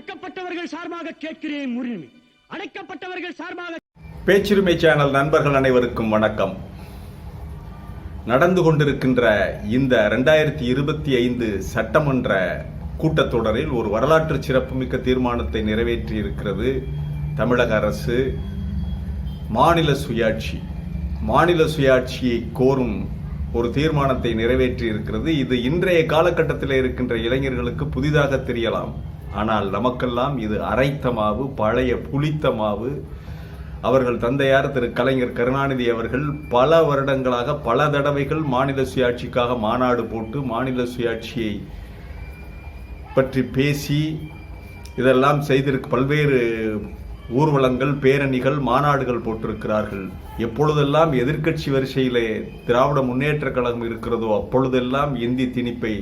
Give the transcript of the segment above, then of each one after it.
ஒடுக்கப்பட்டவர்கள் சார்பாக கேட்கிறேன் உரிமை அடைக்கப்பட்டவர்கள் சார்பாக பேச்சுரிமை சேனல் நண்பர்கள் அனைவருக்கும் வணக்கம். நடந்து கொண்டிருக்கின்ற இந்த ரெண்டாயிரத்தி இருபத்தி ஐந்து சட்டமன்ற கூட்டத்தொடரில் ஒரு வரலாற்று சிறப்புமிக்க தீர்மானத்தை நிறைவேற்றி இருக்கிறது தமிழக அரசு மாநில சுயாட்சி. மாநில சுயாட்சியை கோரும் ஒரு தீர்மானத்தை நிறைவேற்றி இருக்கிறது இது இன்றைய காலகட்டத்தில் இருக்கின்ற இளைஞர்களுக்கு புதிதாக தெரியலாம். ஆனால் நமக்கெல்லாம் இது அரைத்த மாவு பழைய புளித்த மாவு. அவர்கள் தந்தையார் திரு கலைஞர் கருணாநிதி அவர்கள் பல வருடங்களாக பல தடவைகள் மாநில சுயாட்சிக்காக மாநாடு போட்டு மாநில சுயாட்சியை பற்றி பேசி இதெல்லாம் செய்திருக்க பல்வேறு ஊர்வலங்கள் பேரணிகள் மாநாடுகள் போட்டிருக்கிறார்கள். எப்பொழுதெல்லாம் எதிர்க்கட்சி வரிசையிலே திராவிட முன்னேற்ற கழகம் இருக்கிறதோ அப்பொழுதெல்லாம் இந்தி திணிப்பை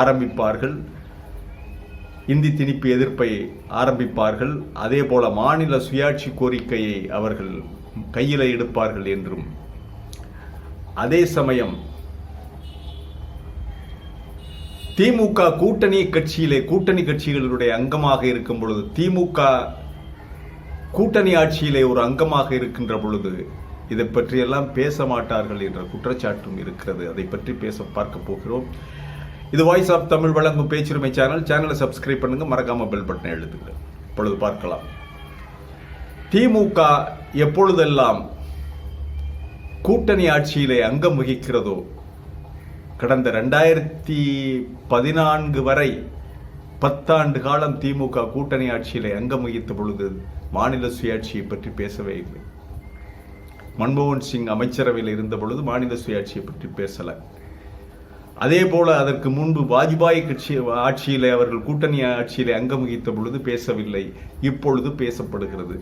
ஆரம்பிப்பார்கள். இந்தி திணிப்பு எதிர்ப்பை ஆரம்பிப்பார்கள். அதே போல மாநில சுயாட்சி கோரிக்கையை அவர்கள் கையில் எடுப்பார்கள் என்றும். அதே சமயம் திமுக கூட்டணி கட்சியிலே கூட்டணி கட்சிகளுடைய அங்கமாக இருக்கும் பொழுது திமுக கூட்டணி ஆட்சியிலே ஒரு அங்கமாக இருக்கின்ற பொழுது இதை பற்றியெல்லாம் பேச மாட்டார்கள் என்ற குற்றச்சாட்டும் இருக்கிறது. அதை பற்றி பேச பார்க்க போகிறோம். இது வாய்ஸ் ஆஃப் தமிழ் வழங்கும் பேச்சுரிமை சேனல் சேனலை சப்ஸ்கிரைப் பண்ணுங்க. மறக்காம பெல் பட்டனை எழுதுங்க. இப்பொழுது பார்க்கலாம். திமுக எப்பொழுதெல்லாம் கூட்டணி ஆட்சியிலே அங்கம் வகிக்கிறதோ கடந்த ரெண்டாயிரத்தி பதினான்கு வரை பத்தாண்டு காலம் திமுக கூட்டணி ஆட்சியிலே அங்கம் வகித்த பொழுது மாநில சுயாட்சியை பற்றி பேசவே இல்லை. மன்மோகன் சிங் அமைச்சரவையில் இருந்த பொழுது மாநில சுயாட்சியை பற்றி பேசலை. அதே போல அதற்கு முன்பு வாஜ்பாய் கட்சி ஆட்சியிலே அவர்கள் கூட்டணி ஆட்சியிலே அங்கம் வகித்த பொழுது பேசவில்லை. இப்பொழுது பேசப்படுகிறது.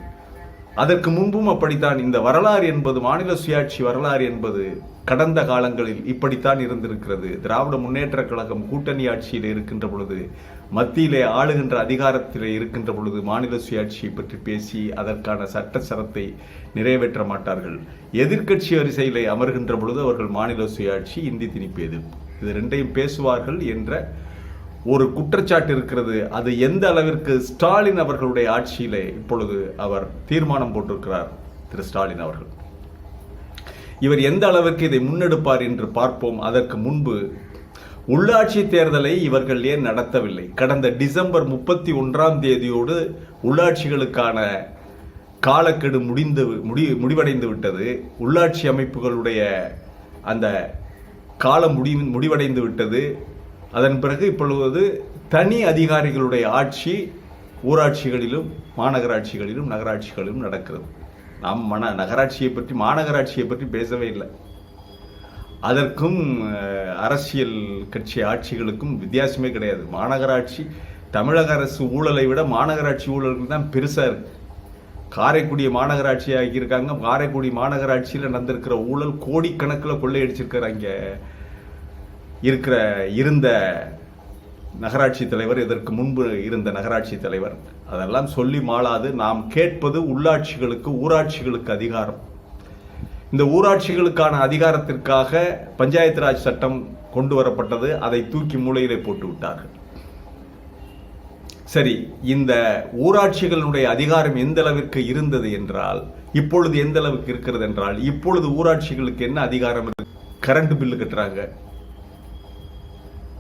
அதற்கு முன்பும் அப்படித்தான். இந்த வரலாறு என்பது மாநில சுயாட்சி வரலாறு என்பது கடந்த காலங்களில் இப்படித்தான் இருந்திருக்கிறது. திராவிட முன்னேற்ற கழகம் கூட்டணி ஆட்சியில் இருக்கின்ற பொழுது மத்தியிலே ஆளுகின்ற அதிகாரத்திலே இருக்கின்ற பொழுது மாநில சுயாட்சியை பற்றி பேசி அதற்கான சட்ட சரத்தை நிறைவேற்ற மாட்டார்கள். எதிர்க்கட்சி வரிசையிலே அமர்கின்ற பொழுது அவர்கள் மாநில சுயாட்சி இந்தி திணிப்பு எதிர்ப்பு இது ரெண்டையும் பேசுவார்கள் என்ற ஒரு குற்றச்சாட்டு இருக்கிறது. அது எந்த அளவிற்கு ஸ்டாலின் அவர்களுடைய ஆட்சியிலே இப்பொழுது அவர் தீர்மானம் போட்டிருக்கிறார் திரு ஸ்டாலின் அவர்கள். இவர் எந்த அளவிற்கு இதை முன்னெடுப்பார் என்று பார்ப்போம். அதற்கு முன்பு உள்ளாட்சி தேர்தலை இவர்கள் ஏன் நடத்தவில்லை? கடந்த டிசம்பர் முப்பத்தி ஒன்றாம் தேதியோடு உள்ளாட்சிகளுக்கான காலக்கெடு முடிந்து முடி முடிவடைந்து விட்டது. உள்ளாட்சி அமைப்புகளுடைய அந்த காலம் முடி முடிவடைந்து விட்டது. அதன் பிறகு இப்பொழுது தனி அதிகாரிகளுடைய ஆட்சி ஊராட்சிகளிலும் மாநகராட்சிகளிலும் நகராட்சிகளிலும் நடக்கிறது. நாம் மன நகராட்சியை பற்றி மாநகராட்சியை பற்றி பேசவே இல்லை. அதற்கும் அரசியல் கட்சி ஆட்சிகளுக்கும் வித்தியாசமே கிடையாது. மாநகராட்சி தமிழக அரசு ஊழலை விட மாநகராட்சி ஊழல்கள் தான் பெருசாக இருக்குது காரைக்குடி மாநகராட்சி ஆகியிருக்காங்க காரைக்குடி மாநகராட்சியில் நடந்திருக்கிற ஊழல் கோடிக்கணக்கில் கொள்ளையடிச்சிருக்கிறாங்க இருக்கிற இருந்த நகராட்சி தலைவர் இதற்கு முன்பு இருந்த நகராட்சி தலைவர். அதெல்லாம் சொல்லி மாளாது. நாம் கேட்பது உள்ளாட்சிகளுக்கு ஊராட்சிகளுக்கு அதிகாரம். இந்த ஊராட்சிகளுக்கான அதிகாரத்திற்காக பஞ்சாயத்து ராஜ் சட்டம் கொண்டு வரப்பட்டது. அதை தூக்கி மூலையிலே போட்டு விட்டார்கள் சரி இந்த ஊராட்சிகளினுடைய அதிகாரம் எந்த அளவிற்கு இருந்தது என்றால் இப்பொழுது எந்த அளவுக்கு இருக்கிறது என்றால் இப்பொழுது ஊராட்சிகளுக்கு என்ன அதிகாரம் இருக்கு? கரண்ட் பில்லு கட்டுறாங்க.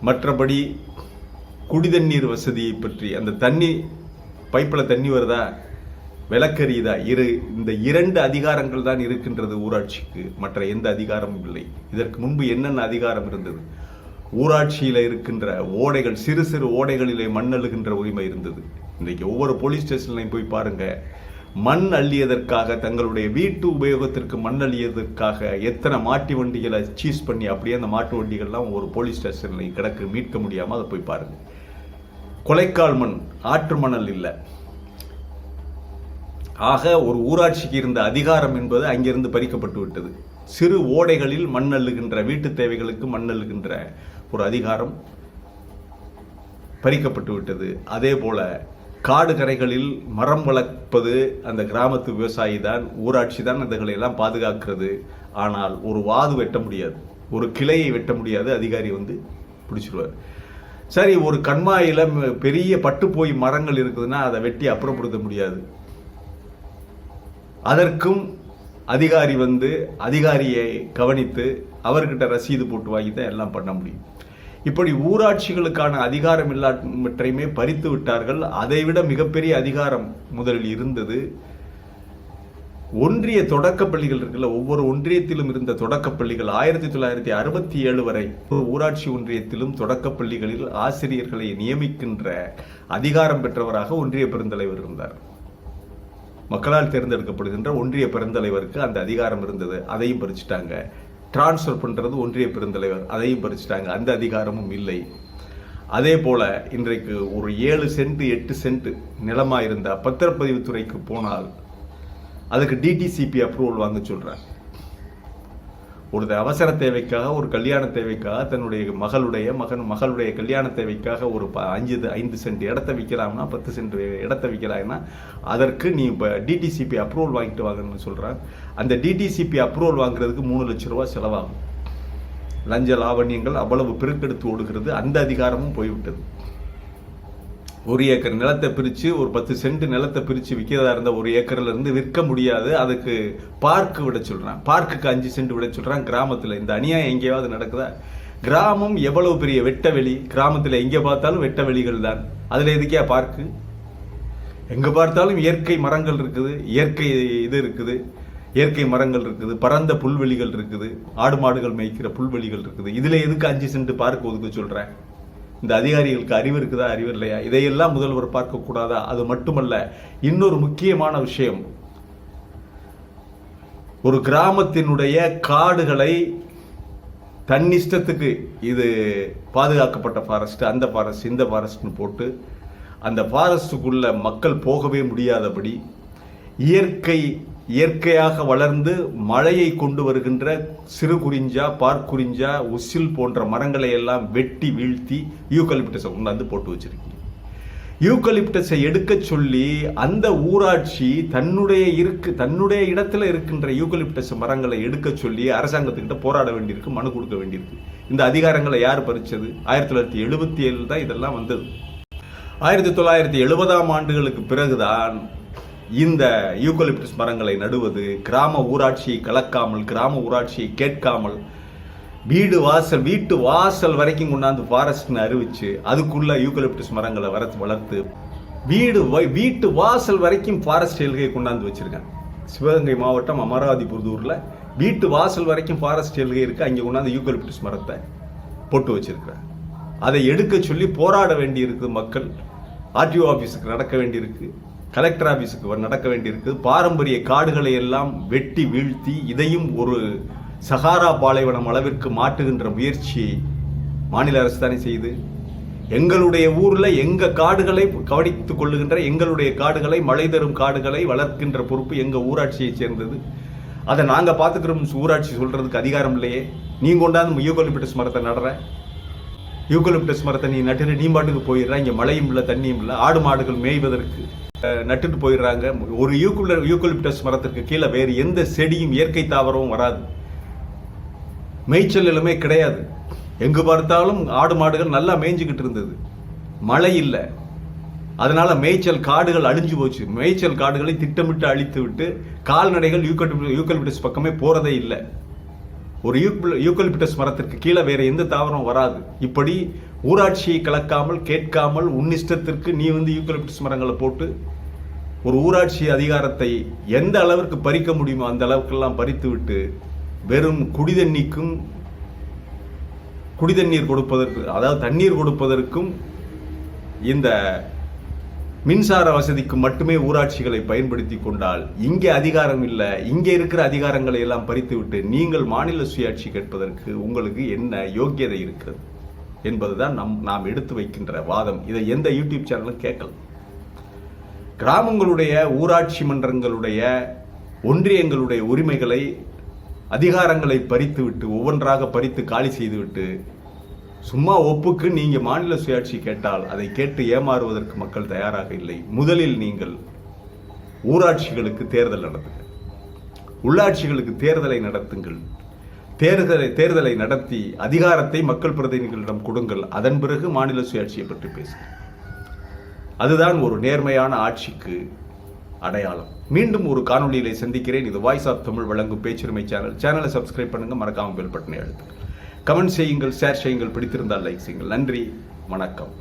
மற்றபடி குடிதண்ணீர் வசதியை பற்றி அந்த தண்ணி பைப்பில் தண்ணி வருதா? விளக்கறியுதா இரு இந்த இரண்டு அதிகாரங்கள் தான் இருக்கின்றது ஊராட்சிக்கு. மற்ற எந்த அதிகாரமும் இல்லை. இதற்கு முன்பு என்னென்ன அதிகாரம் இருந்தது? ஊராட்சியில் இருக்கின்ற ஓடைகள் சிறு சிறு ஓடைகளிலே மண் அள்ளுகின்ற உரிமை இருந்தது. இன்றைக்கு ஒவ்வொரு போலீஸ் ஸ்டேஷன்லையும் போய் பாருங்க. மண் அள்ளியதற்காக தங்களுடைய வீட்டு உபயோகத்திற்கு மண் அள்ளியதற்காக எத்தனை மாட்டு வண்டிகளை சீஸ் பண்ணி அப்படியே அந்த மாட்டு வண்டிகள்லாம் ஒரு போலீஸ் ஸ்டேஷன்லையும் கிடக்கு மீட்க முடியாமல் அதை போய் பாருங்க. கொலைக்கால் மண் ஆற்று மணல் இல்லை. ஆக ஒரு ஊராட்சிக்கு இருந்த அதிகாரம் என்பது அங்கிருந்து பறிக்கப்பட்டு விட்டது. சிறு ஓடைகளில் மண் அள்ளுகின்ற வீட்டு தேவைகளுக்கு மண் அள்ளுகின்ற ஒரு அதிகாரம் பறிக்கப்பட்டு விட்டது. அதே போல காடு கரைகளில் மரம் வளர்ப்பது அந்த கிராமத்து விவசாயி தான் ஊராட்சி தான் அதுகளை எல்லாம் பாதுகாக்கிறது. ஆனால் ஒரு வாது வெட்ட முடியாது. ஒரு கிளையை வெட்ட முடியாது. அதிகாரி வந்து பிடிச்சிருவார். சரி ஒரு கண்மாயில் பெரிய பட்டு போய் மரங்கள் இருக்குதுன்னா அதை வெட்டி அப்புறப்படுத்த முடியாது. அதற்கும் அதிகாரி வந்து அதிகாரியை கவனித்து அவர்கிட்ட ரசீது போட்டு வாங்கி தான் எல்லாம் பண்ண முடியும். இப்படி ஊராட்சிகளுக்கான அதிகாரம் எல்லாவற்றையுமே பறித்து விட்டார்கள். அதைவிட மிகப்பெரிய அதிகாரம் முதலில் இருந்தது ஒன்றிய தொடக்கப் பள்ளிகள் இருக்குல்ல ஒவ்வொரு ஒன்றியத்திலும் இருந்த தொடக்கப் பள்ளிகள் ஆயிரத்தி தொள்ளாயிரத்தி அறுபத்தி ஏழு வரை ஊராட்சி ஒன்றியத்திலும் தொடக்கப் பள்ளிகளில் ஆசிரியர்களை நியமிக்கின்ற அதிகாரம் பெற்றவராக ஒன்றிய பெருந்தலைவர் இருந்தார். மக்களால் தேர்ந்தெடுக்கப்படுகின்ற ஒன்றிய பெருந்தலைவருக்கு அந்த அதிகாரம் இருந்தது. அதையும் பறிச்சுட்டாங்க. டிரான்ஸ்ஃபர் பண்ணுறது ஒன்றிய பெருந்தலைவர். அதையும் பறிச்சுட்டாங்க. அந்த அதிகாரமும் இல்லை. அதே போல் இன்றைக்கு ஒரு ஏழு சென்ட் எட்டு சென்ட் நிலமா இருந்த பத்திரப்பதிவுத்துறைக்கு போனால் அதுக்கு டிடிசிபி அப்ரூவல் வாங்க சொல்கிறேன் ஒரு அவசர தேவைக்காக ஒரு கல்யாண தேவைக்காக தன்னுடைய மகளுடைய மகன் மகளுடைய கல்யாண தேவைக்காக ஒரு ப- அஞ்சு ஐந்து சென்ட் இடத்த விற்கிறாங்கன்னா பத்து சென்ட் இடத்த விற்கிறாங்கன்னா அதற்கு நீ இப்போ டிடிசிபி அப்ரூவல் வாங்கிட்டு வாங்கன்னு சொல்கிறாங்க அந்த டிடிசிபி அப்ரூவல் வாங்குறதுக்கு மூணு லட்ச ரூபா செலவாகும். லஞ்ச லாவண்யங்கள் அவ்வளவு பெருக்கெடுத்து ஓடுகிறது. அந்த அதிகாரமும் போய்விட்டது. ஒரு ஏக்கர் நிலத்தை பிரித்து ஒரு பத்து சென்ட் நிலத்தை பிரித்து விற்கிறதா இருந்த ஒரு ஏக்கரில் இருந்து விற்க முடியாது. அதுக்கு பார்க்கு விட சொல்கிறான் பார்க்குக்கு அஞ்சு சென்ட் விட சொல்கிறான் கிராமத்தில் இந்த அநியாயம் எங்கேயாவது நடக்குதா? கிராமம் எவ்வளவு பெரிய வெட்ட வெளி கிராமத்தில் எங்கே பார்த்தாலும் வெட்ட வெளிகள் தான். அதில் எதுக்கே பார்க்கு? எங்கே பார்த்தாலும் இயற்கை மரங்கள் இருக்குது. இயற்கை இது இருக்குது. இயற்கை மரங்கள் இருக்குது. பரந்த புல்வெளிகள் இருக்குது. ஆடு மாடுகள் மேய்க்கிற புல்வெளிகள் இருக்குது. இதில் எதுக்கு அஞ்சு சென்ட் பார்க் ஒதுக்க சொல்கிறேன் இந்த அதிகாரிகளுக்கு அறிவு இருக்குதா அறிவு இல்லையா? இதையெல்லாம் முதல்வர் பார்க்கக்கூடாதா? அது மட்டுமல்ல இன்னொரு முக்கியமான விஷயம். ஒரு கிராமத்தினுடைய காடுகளை தன்னிஷ்டத்துக்கு இது பாதுகாக்கப்பட்ட ஃபாரஸ்ட் அந்த ஃபாரஸ்ட் இந்த ஃபாரஸ்ட்னு போட்டு அந்த ஃபாரஸ்ட்டுக்குள்ள மக்கள் போகவே முடியாதபடி இயற்கை இயற்கையாக வளர்ந்து மழையை கொண்டு வருகின்ற சிறு குறிஞ்சா பார்க்குறிஞ்சா உசில் போன்ற மரங்களை எல்லாம் வெட்டி வீழ்த்தி யூக்கலிப்டஸை கொண்டாந்து போட்டு வச்சிருக்கீங்க. யூக்கலிப்டஸை எடுக்க சொல்லி அந்த ஊராட்சி தன்னுடைய இருக்கு தன்னுடைய இடத்துல இருக்கின்ற யூக்கலிப்டஸ் மரங்களை எடுக்க சொல்லி அரசாங்கத்துக்கிட்ட போராட வேண்டியிருக்கு மனு கொடுக்க வேண்டியிருக்கு. இந்த அதிகாரங்களை யார் பறிச்சது? ஆயிரத்தி தொள்ளாயிரத்தி எழுபத்தி ஏழில் தான் இதெல்லாம் வந்தது. ஆயிரத்தி தொள்ளாயிரத்தி எழுபதாம் ஆண்டுகளுக்கு பிறகுதான் இந்த யூக்கலிப்டஸ் மரங்களை நடுவது கிராம ஊராட்சியை கலக்காமல் கிராம ஊராட்சியை கேட்காமல் வீடு வாசல் வீட்டு வாசல் வரைக்கும் கொண்டாந்து ஃபாரஸ்ட்னு அறிவிச்சு அதுக்குள்ளே யூக்கலிப்டஸ் மரங்களை வளர்த்து வளர்த்து வீடு வ- வீட்டு வாசல் வரைக்கும் ஃபாரஸ்ட் எல்கையை கொண்டாந்து வச்சுருக்கேன் சிவகங்கை மாவட்டம் அமராதிபுரதூரில் வீட்டு வாசல் வரைக்கும் ஃபாரஸ்ட் எல்கை இருக்குது அங்கே கொண்டாந்து யூக்கலிப்டஸ் மரத்தை போட்டு வச்சிருக்கிறாங்க. அதை எடுக்க சொல்லி போராட வேண்டியிருக்கு மக்கள். ஆர்டிஓ ஆஃபீஸுக்கு நடக்க வேண்டியிருக்கு. கலெக்டர் ஆஃபீஸுக்கு நடக்க வேண்டியிருக்கு பாரம்பரிய காடுகளை எல்லாம் வெட்டி வீழ்த்தி இதையும் ஒரு சகாரா பாலைவனம் அளவிற்கு மாற்றுகின்ற முயற்சியை மாநில அரசு தானே செய்து. எங்களுடைய ஊரில் எங்கள் காடுகளை கவனித்துக் கொள்ளுகின்ற எங்களுடைய காடுகளை மழை தரும் காடுகளை வளர்க்கின்ற பொறுப்பு எங்கள் ஊராட்சியை சேர்ந்தது. அதை நாங்கள் பார்த்துக்கிறோம் ஊராட்சி சொல்கிறதுக்கு அதிகாரம் இல்லையே. நீ கொண்டாந்து யூகலிபிட்டஸ் மரத்தை நடுற. யூகலிப்டஸ் மரத்தை நீ நட்டு நீ பாட்டுக்கு போயிடுற. இங்கே மழையும் இல்லை தண்ணியும் இல்லை. ஆடு மாடுகள் மேய்வதற்கு நட்டுட்டு போயிடுறாங்க. ஒரு யூக்குல யூகலிப்டஸ் மரத்திற்கு கீழே வேறு எந்த செடியும் இயற்கை தாவரமும் வராது. மேய்ச்சல் நிலமே கிடையாது. எங்கு பார்த்தாலும் ஆடு மாடுகள் நல்லா மேய்ஞ்சிக்கிட்டு இருந்தது. மழை இல்லை. அதனால் மேய்ச்சல் காடுகள் அழிஞ்சு போச்சு. மேய்ச்சல் காடுகளை திட்டமிட்டு அழித்து விட்டு கால்நடைகள் யூக்கலிப்டஸ் யூக்கலிப்டஸ் பக்கமே போகிறதே இல்லை. ஒரு யூக்கல்- யூக்கலிப்டஸ் மரத்திற்கு கீழே வேறு எந்த தாவரம் வராது. இப்படி ஊராட்சியை கலக்காமல் கேட்காமல் உன்னிஷ்டத்திற்கு நீ வந்து யூக்கலிப்டஸ் மரங்களை போட்டு ஒரு ஊராட்சி அதிகாரத்தை எந்த அளவிற்கு பறிக்க முடியுமோ அந்த அளவுக்கெல்லாம் பறித்து விட்டு வெறும் குடிதண்ணிக்கும் குடிதண்ணீர் கொடுப்பதற்கு அதாவது தண்ணீர் கொடுப்பதற்கும் இந்த மின்சார வசதிக்கு மட்டுமே ஊராட்சிகளை பயன்படுத்தி கொண்டால் இங்கே அதிகாரம் இல்லை இங்கே இருக்கிற அதிகாரங்களை எல்லாம் பறித்துவிட்டு நீங்கள் மாநில சுயாட்சி கேட்பதற்கு உங்களுக்கு என்ன யோக்கியதை இருக்கிறது? என்பதுதான் நம் நாம் எடுத்து வைக்கின்ற வாதம். இதை எந்த யூடியூப் சேனலும் கேட்கலாம் கிராமங்களுடைய ஊராட்சி மன்றங்களுடைய ஒன்றியங்களுடைய உரிமைகளை அதிகாரங்களை பறித்துவிட்டு ஒவ்வொன்றாக பறித்து காலி செய்துவிட்டு சும்மா ஒப்புக்கு நீங்கள் மாநில சுயாட்சி கேட்டால் அதை கேட்டு ஏமாறுவதற்கு மக்கள் தயாராக இல்லை. முதலில் நீங்கள் ஊராட்சிகளுக்கு தேர்தல் நடத்துங்கள் உள்ளாட்சிகளுக்கு தேர்தலை நடத்துங்கள். தேர்தலை தேர்தலை நடத்தி அதிகாரத்தை மக்கள் பிரதிநிதிகளிடம் கொடுங்கள். அதன் பிறகு மாநில சுயாட்சியை பற்றி பேசுங்கள் அதுதான் ஒரு நேர்மையான ஆட்சிக்கு அடையாளம். மீண்டும் ஒரு காணொலியிலே சந்திக்கிறேன். இது வாய்ஸ் ஆஃப் தமிழ் வழங்கும் பேச்சுரிமை சேனல். சேனலை சப்ஸ்கிரைப் பண்ணுங்க மறக்காமல் பெல் பட்டனை அழுத்துங்க. கமெண்ட் செய்யுங்கள் ஷேர் செய்யுங்கள் பிடித்திருந்தால் லைக் செய்யுங்கள். நன்றி வணக்கம்.